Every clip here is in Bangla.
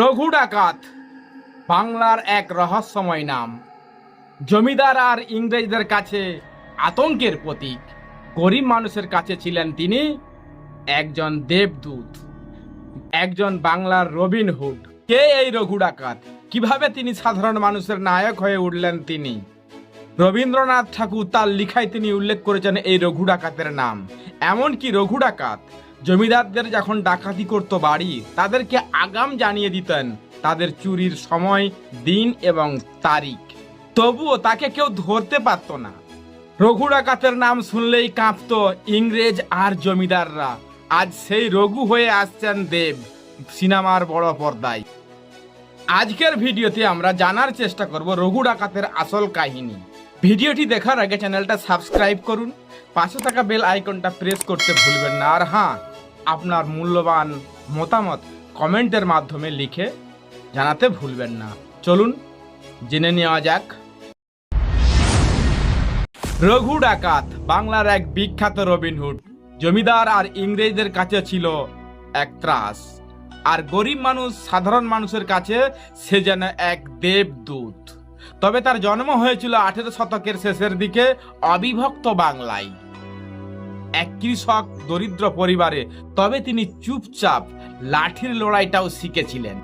রঘু ডাকাত বাংলার এক রহস্যময় নাম। জমিদার আর ইংরেজদের কাছে আতঙ্কের প্রতীক। গরিব মানুষের কাছে ছিলেন তিনি একজন দেবদূত, একজন বাংলার রবিন হুড। কে এই রঘু ডাকাত কীভাবে তিনি সাধারণ মানুষের নায়ক হয়ে উঠলেন তিনি? রবীন্দ্রনাথ ঠাকুর তার লিখায় তিনি উল্লেখ করেছেন এই রঘু ডাকাতের নাম। এমনকি রঘু ডাকাত জমিদারদের যখন ডাকাতি করত বাড়ি, তাদেরকে আগাম জানিয়ে দিতেন তাদের চুরির সময়, দিন এবং তারিখ। তবুও তাকে কেউ ধরতে পারত না। রঘু ডাকাতের নাম শুনলেই কাঁপতো ইংরেজ আর জমিদাররা। আজ সেই রঘু হয়ে আসছেন দেব সিনেমার বড় পর্দায়। আজকের ভিডিওতে আমরা জানার চেষ্টা করব রঘু ডাকাতের আসল কাহিনী। ভিডিওটি দেখার আগে চ্যানেলটা সাবস্ক্রাইব করুন, পাশে থাকা বেল আইকনটা প্রেস করতে ভুলবেন না। আর হ্যাঁ আপনার মূল্যবান মতামত কমেন্টের মাধ্যমে লিখে জানাতে ভুলবেন না। চলুন, জেনে নেওয়া যাক। রঘু ডাকাত, বাংলার এক বিখ্যাত রবিনহুড জমিদার আর ইংরেজদের কাছে ছিল এক ত্রাস। আর গরিব মানুষ, সাধারণ মানুষের কাছে সে যেন এক দেবদূত। তবে তার জন্ম হয়েছিল আঠেরো শতকের শেষের দিকে অবিভক্ত বাংলায়। এক কৃষক দরিদ্র পরিবারে তবে তিনি চুপচাপ লাঠির লড়াইটাও শিখেছিলেন।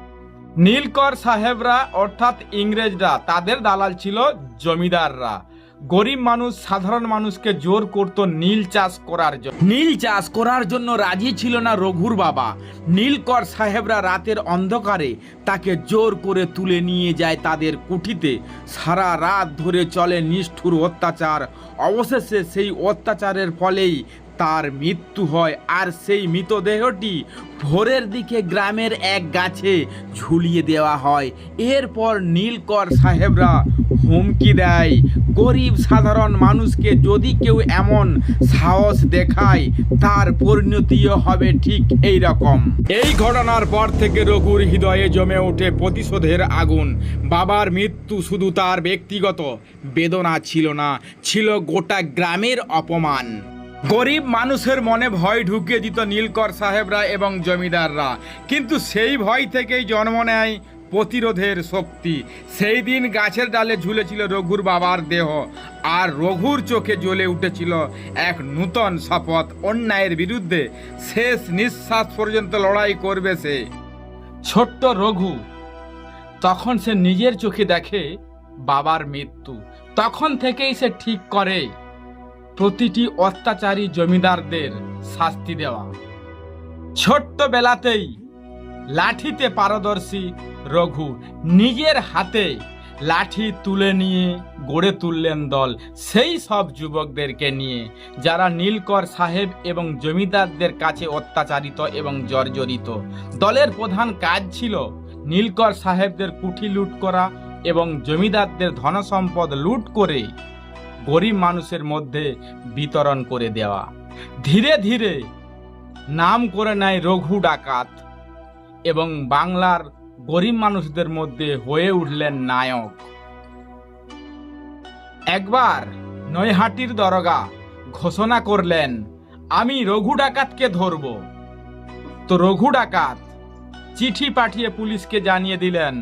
নীলকর সাহেবরা, অর্থাৎ ইংরেজরা, তাদের দালাল ছিল জমিদাররা। গরিব মানুষ, সাধারণ মানুষকে জোর করত নীল চাষ করার জন্য। নীল চাষ করার জন্য রাজি ছিল না রঘুর বাবা। নীলকর সাহেবরা রাতের অন্ধকারে তাকে জোর করে তুলে নিয়ে যায় তাদের কুঠিতে সারা রাত ধরে চলে নিষ্ঠুর অত্যাচার। অবশেষে সেই অত্যাচারের ফলেই তার মৃত্যু হয় আর সেই মৃতদেহটি ভোরের দিকে গ্রামের এক গাছে ঝুলিয়ে দেওয়া হয়। এরপর নীলকর সাহেবরা হুমকি দেয়, গরিব সাধারণ মানুষকে যদি কেউ এমন সাহস দেখায়, তার পরিণতিও হবে ঠিক এই রকম এই ঘটনার পর থেকে রঘুর হৃদয়ে জমে ওঠে প্রতিশোধের আগুন। বাবার মৃত্যু শুধু তার ব্যক্তিগত বেদনা ছিল না, ছিল গোটা গ্রামের অপমান। গরিব মানুষের মনে ভয় ঢুকিয়ে দিত নীলকর সাহেবরা এবং জমিদাররা। কিন্তু সেই ভয় থেকেই জন্ম নেয় প্রতিরোধের শক্তি। সেই দিন গাছের ডালে ঝুলেছিল রঘুর বাবার দেহ আর রঘুর চোখে জ্বলে উঠেছিল এক নূতন শপথ। অন্যায়ের বিরুদ্ধে শেষ নিঃশ্বাস পর্যন্ত লড়াই করবে সে। ছোট্ট রঘু, তখন সে নিজের চোখে দেখে বাবার মৃত্যু। তখন থেকেই সে ঠিক করে। প্রতিটি অত্যাচারী জমিদারদের শাস্তি দেওয়া। ছোট্ট বেলাতেই লাঠিতে পারদর্শী রঘু নিজের হাতে লাঠি তুলে নিয়ে গড়ে তুললেন দল। সেই সব যুবকদেরকে নিয়ে যারা নীলকর সাহেব এবং জমিদারদের কাছে অত্যাচারিত এবং জর্জরিত। দলের প্রধান কাজ ছিল নীলকর সাহেবদের কুঠি লুট করা এবং জমিদারদের ধনসম্পদ লুট করে গরিব মানুষের মধ্যে বিতরণ করে দেওয়া। ধীরে ধীরে নাম করে নেয় রঘু ডাকাত এবং বাংলার গরিব মানুষদের মধ্যে হয়ে উঠলেন নায়ক। একবার নৈহাটির দরগা ঘোষণা করলেন, আমি রঘু ডাকাতকে ধরব। তো রঘু ডাকাত চিঠি পাঠিয়ে পুলিশকে জানিয়ে দিলেন,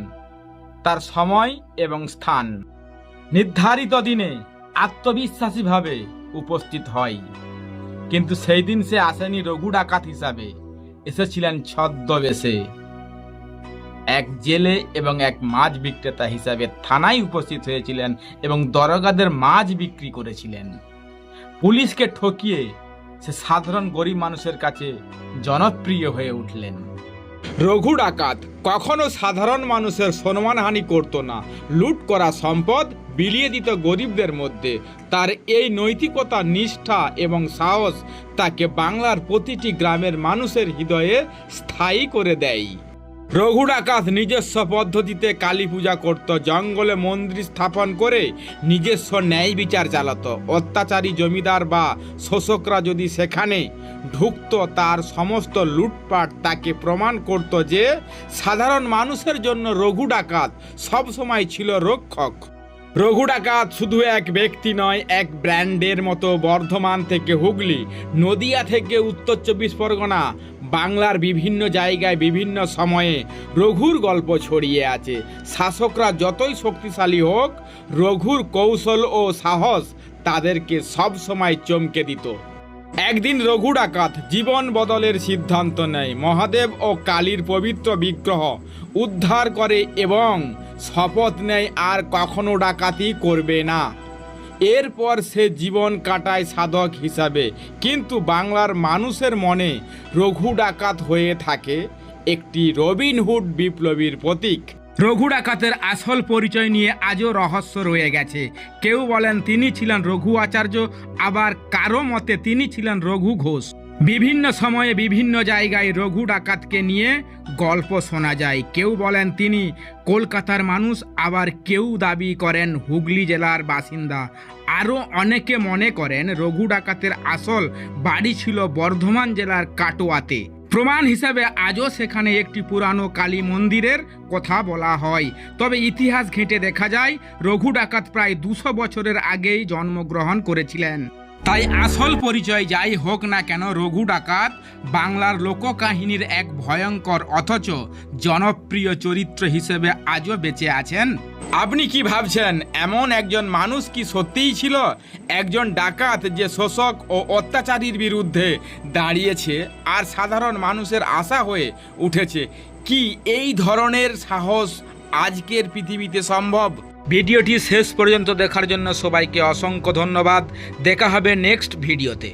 তার সময় এবং স্থান। নির্ধারিত দিনে আত্মবিশ্বাসীভাবে উপস্থিত হয়। কিন্তু সেই দিন সে আসেনি রঘু ডাকাত হিসাবে। এসেছিলেন ছদ্মবেশে। এক জেলে এবং এক মাছ বিক্রেতা হিসাবে থানায় উপস্থিত হয়েছিলেন এবং দরগাদের মাছ বিক্রি করেছিলেন। পুলিশকে ঠকিয়ে সে সাধারণ গরিব মানুষের কাছে জনপ্রিয় হয়ে উঠলেন। রঘু ডাকাত, কখনো সাধারণ মানুষের সম্মানহানি করত না। লুট করা সম্পদ বিলিয়ে দিত গরিবদের মধ্যে। তার এই নৈতিকতা, নিষ্ঠা এবং সাহস তাকে বাংলার প্রতিটি গ্রামের মানুষের হৃদয়ে স্থায়ী করে দেয়। রঘু ডাকাত নিজস্ব পদ্ধতিতে কালী পূজা করত, জঙ্গলে মন্দির স্থাপন করে নিজস্ব ন্যায় বিচার চালাত। অত্যাচারী জমিদার বা শোষকরা যদি সেখানে ঢুকত, তার সমস্ত লুটপাট তাকে প্রমাণ করত যে, সাধারণ মানুষের জন্য রঘু ডাকাত সবসময় ছিল রক্ষক। রঘু ডাকাত শুধু এক ব্যক্তি নয়, এক ব্র্যান্ডের মতো বর্ধমান থেকে হুগলি, নদিয়া থেকে উত্তর চব্বিশ পরগনা, বাংলার বিভিন্ন জায়গায় বিভিন্ন সময়ে রঘুর গল্প ছড়িয়ে আছে। শাসকরা যতই শক্তিশালী হোক, রঘুর কৌশল ও সাহস তাদেরকে সব সময় চমকে দিত। একদিন রঘু ডাকাত জীবন বদলের সিদ্ধান্ত নেয়। মহাদেব ও কালীর পবিত্র বিগ্রহ উদ্ধার করে এবং শপথ নেয় আর কখনো ডাকাতি করবে না। এরপর সে জীবন কাটায় সাধক হিসাবে। কিন্তু বাংলার মানুষের মনে রঘু ডাকাত হয়ে থাকে একটি রবিনহুড বিপ্লবীর প্রতীক। রঘু ডাকাতের আসল পরিচয় নিয়ে আজও রহস্য রয়ে গেছে। কেউ বলেন তিনি ছিলেন রঘু আচার্য, আবার কারও মতে তিনি ছিলেন রঘু ঘোষ। বিভিন্ন সময়ে বিভিন্ন জায়গায় রঘু ডাকাতকে নিয়ে গল্প শোনা যায়। কেউ বলেন তিনি, কলকাতার মানুষ আবার কেউ দাবি করেন হুগলি জেলার বাসিন্দা। আরও অনেকে মনে করেন, রঘু ডাকাতের আসল বাড়ি ছিল বর্ধমান জেলার কাটোয়াতে। প্রমাণ হিসাবে আজও সেখানে একটি পুরানো কালী মন্দিরের কথা বলা হয়। তবে ইতিহাস ঘেঁটে দেখা যায়, রঘু ডাকাত প্রায় দুশো বছরের আগেই জন্মগ্রহণ করেছিলেন। তাই আসল পরিচয় যাই হোক না কেন রঘু ডাকাত বাংলার লোককাহিনীর এক ভয়ঙ্কর অথচ জনপ্রিয় চরিত্র হিসেবে আজও বেঁচে আছেন। আপনি কি ভাবছেন, এমন একজন মানুষ কি সত্যিই ছিল? একজন ডাকাত যে শোষক ও অত্যাচারীর বিরুদ্ধে দাঁড়িয়েছে আর সাধারণ মানুষের আশা হয়ে উঠেছে। কি এই ধরনের সাহস আজকের পৃথিবীতে সম্ভব? ভিডিওটি শেষ পর্যন্ত দেখার জন্য সবাইকে অসংখ্য ধন্যবাদ। দেখা হবে নেক্সট ভিডিওতে।